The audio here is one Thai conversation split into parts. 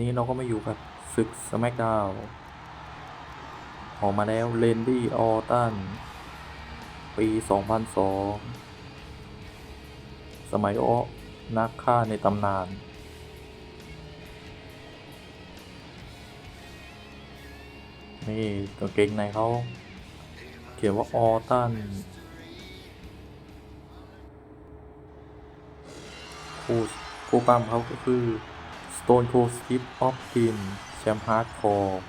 นี้เราก็มาอยู่กับศึกสมักดาวออกมาแล้วเลนดี้ออตันปี 2002 สมัยโอ้นักฆ่าในตำนาน นี่กางเก่งในเขา เขียนว่าออตันคู่คู่ปั้มเขาก็คือ Stone Cold Steve Austin แชมป์ฮาร์ดคอร์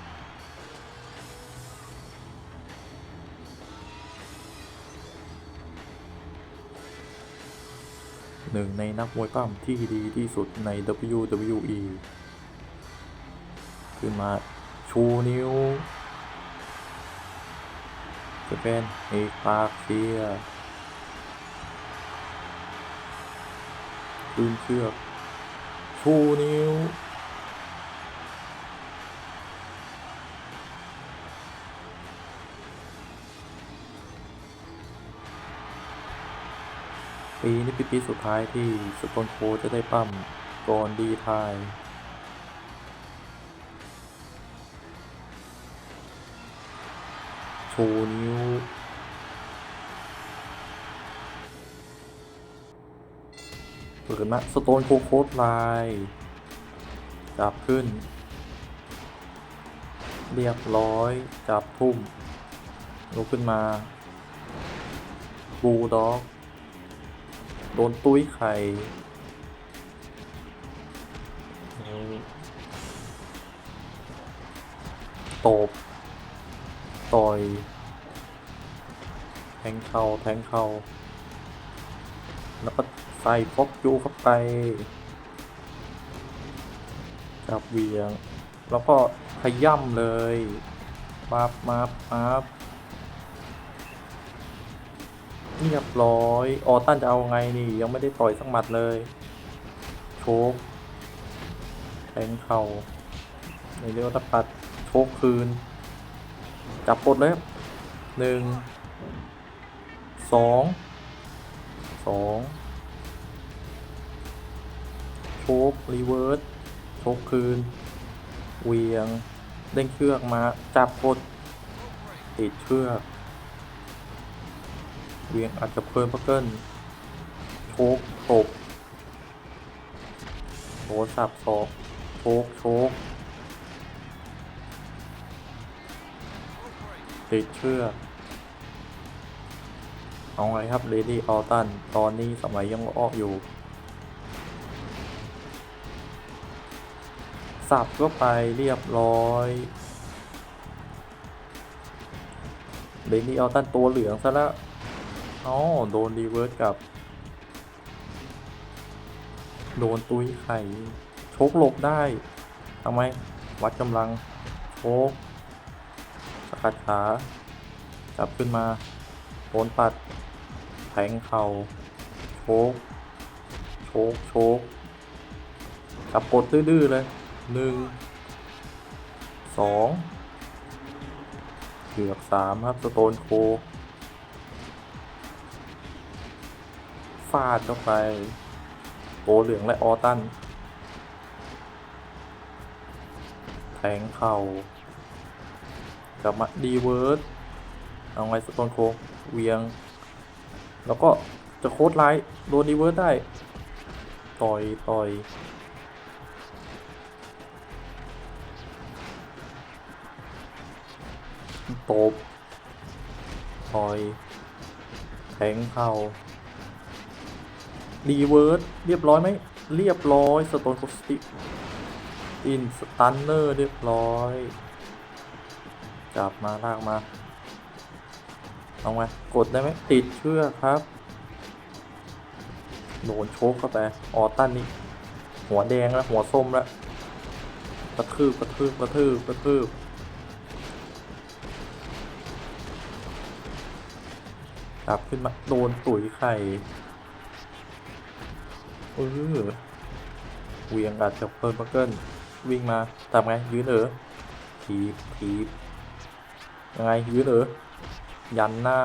หนึ่งในนักมวยปั้มที่ดีที่สุดใน WWE ขึ้นมาชูนิ้วจะเป็นเอกปากเชียร์คืนเชือก ชูนิ้ว ปีนี้ป็นปีสุดท้ายที่สโตนโคลจะได้ปั้มก่อนดีทายชูนิ้ว เปิดมาสโตนโคโคดไลน์จับขึ้น เรียบร้อย จับทุ่มลุกขึ้นมา บูด็อก โดนตุ้ยไข่ตบ ต่อย แทงเข่าแทงเข่าแล้วก็ ใส่ฟอกยูเข้าไป จับเวียง แล้วก็ขย่ำเลยมาบมาบมาบเรียบร้อย ออตันจะเอาไงนี่ ยังไม่ได้ต่อยสักหมัดเลย โชกแทงเข่าในเรียวตะปัด โชกคืน จับปดเลยหนึ่งสอง รีเวิร์สชกคืน เวียง เด้งเชือกมา จับกดติดเชือก เวียงอาจจะเพลินพักเกิลโชกตบโหสับศอกโชกโชกติดเชือกเอาไงครับเลดี้ออตัน ตอนนี้สมัยยังอ้ออยู่ สับก็ไปเรียบร้อยเลดี้ออตันตัวเหลืองซะแล้วอ๋อโดนรีเวิร์สกับ โดนตุ้ยไข่โชกหลบได้ทำไม วัดกำลังโชกสกัดขาจับขึ้นมาโดนปัด แทงเข่าโชกโชกโชกจับกดดื้อเลย หนึ่งสองเกือบสามครับ สโตนโคฟาดเข้าไปโตเหลืองและออตัน แทงเข่ากลับมาดีเวิร์ดเอาไงสโตนโคเวียง แล้วก็จะโค้ดไลท์โดนดีเวิร์ดได้ ต่อยต่อย ตบต่อยแทงเข่าดีเวิร์ดเรียบร้อยไหมเรียบร้อยสโตนโคสติอินสตันเนอร์เรียบร้อยจับมาลากมาเอาไงกดได้ไหมติดเชือกครับโดนโชกเข้าไปออตันนี่หัวแดงแล้วหัวส้มแล้วกระทืบกระทืบกระทืบกระทืบ จับขึ้นมาโดนตุ๋ยไข่เออเหวียงอาจจะเพิ่มบักเกิลวิ่งมาทำไงยืนเออทีบทีบยังไงยืนเออยันหน้า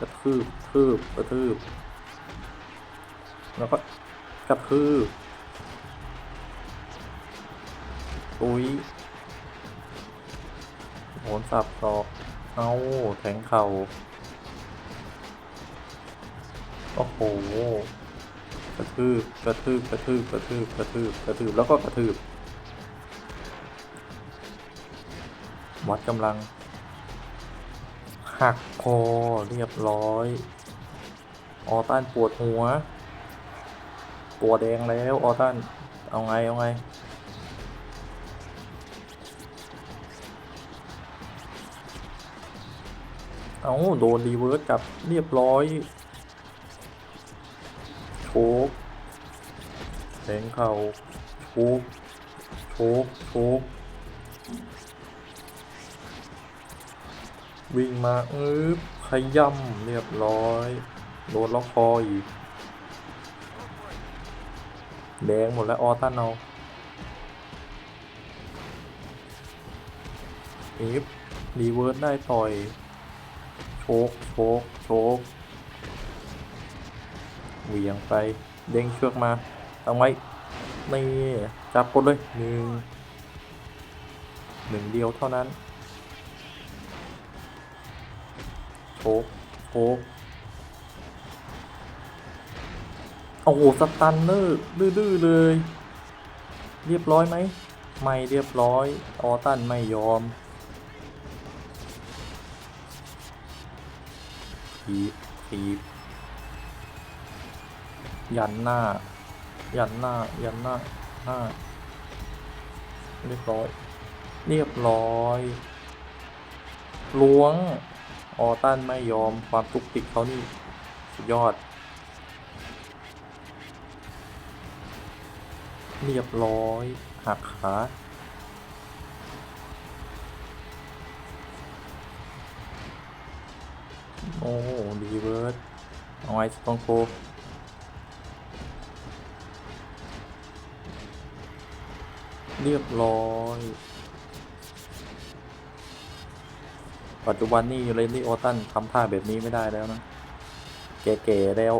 กระทืบทืบกระทืบแล้วก็กระทืบตุยโหนสับศอก เอาแทงเข่า โอ้โหกระทืบกระทืบกระทืบกระทืบกระทืบกระทืบแล้วก็กระทืบวัดกำลัง หักคอเรียบร้อย ออตันปวดหัว ตัวแดงแล้วออตันเอาไง เอาไง เอาโดนรีเวิร์สกับเรียบร้อย ชกแทงเข่าโชกโชกโชกวิ่งมาอึ๊บขย่ำเรียบร้อยโดนล็อกคออีกแดงหมดแล้วออตันเอาอีฟรีเวิร์สได้ต่อย โชกโชกโชก เหวี่ยงไปเด้งเชือกมาเอาไว้นี่จับกดเลยหนึ่งหนึ่งเดียวเท่านั้นโชกโชกโอ้โหสตันเนอร์ดื้อเลย เรียบร้อยไหม ไม่เรียบร้อย ออตันไม่ยอมทีบทีบ ยันหน้า ยันหน้า ยันหน้าหน้า เรียบร้อย เรียบร้อยล้วง ออตันไม่ยอมความตุกติกเขานี่ สุดยอด เรียบร้อย หักขาโอ้ดีเวิร์ดเอาไว้สตองโก เรียบร้อย ปัจจุบันนี่เลนนี่โอตันทำท่าแบบนี้ไม่ได้แล้วนะ แก่ๆแล้ว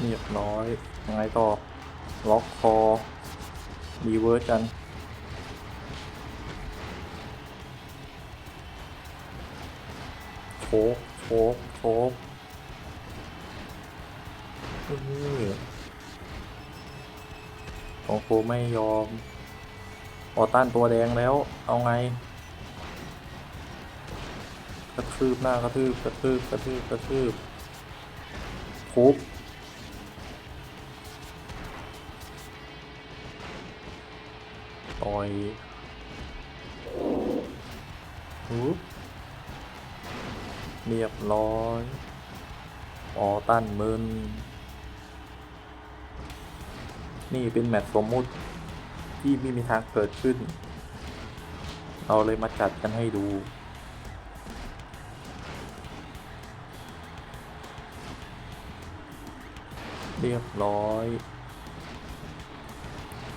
เรียบร้อยยังไงต่อ ล็อกคอดีเวิร์ดกันโชกโชกโชกอือ ของโคไม่ยอมออต้านตัวแดงแล้ว เอาไง กระทืบหน้ากระทืบกระทืบกระทืบกระทืบทุบต่อยทุบเรียบร้อย ออตันมึน นี่เป็นแมตช์สมมุติที่ไม่มีทางเกิดขึ้น เราเลยมาจัดกันให้ดูเรียบร้อย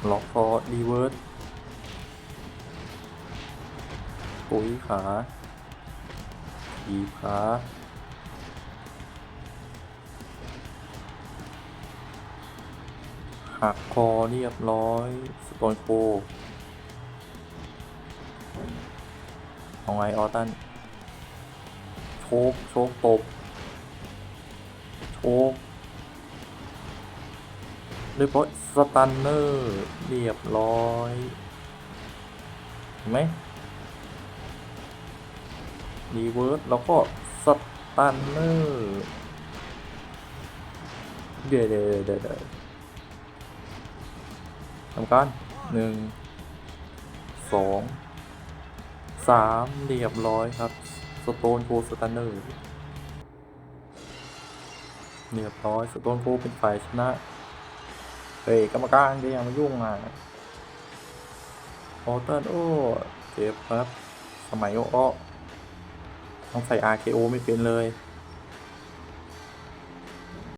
ล็อกคอรีเวิร์สปุ๋ยขาขีขา หักคอเรียบร้อยสโตนโคเอาไงออตันโชกโชกตบโชกเรียบร้อยสตันเนอร์เรียบร้อยเห็นไหมรีเวิร์สแล้วก็สตันเนอร์เดเดี๋ยวเดี๋ยวเดี๋ยว ทำการหนึ่งสองสามเรียบร้อยครับ สโตนโคสตันเนอร์เรียบร้อยสโตนโคเป็นฝ่ายชนะเฮ้ยกรรมการก็ยังมายุ่งอะออเตอร์โอ้เจ็บครับ สมัยโอ้ต้องใส่ RKO ไม่เป็นเลย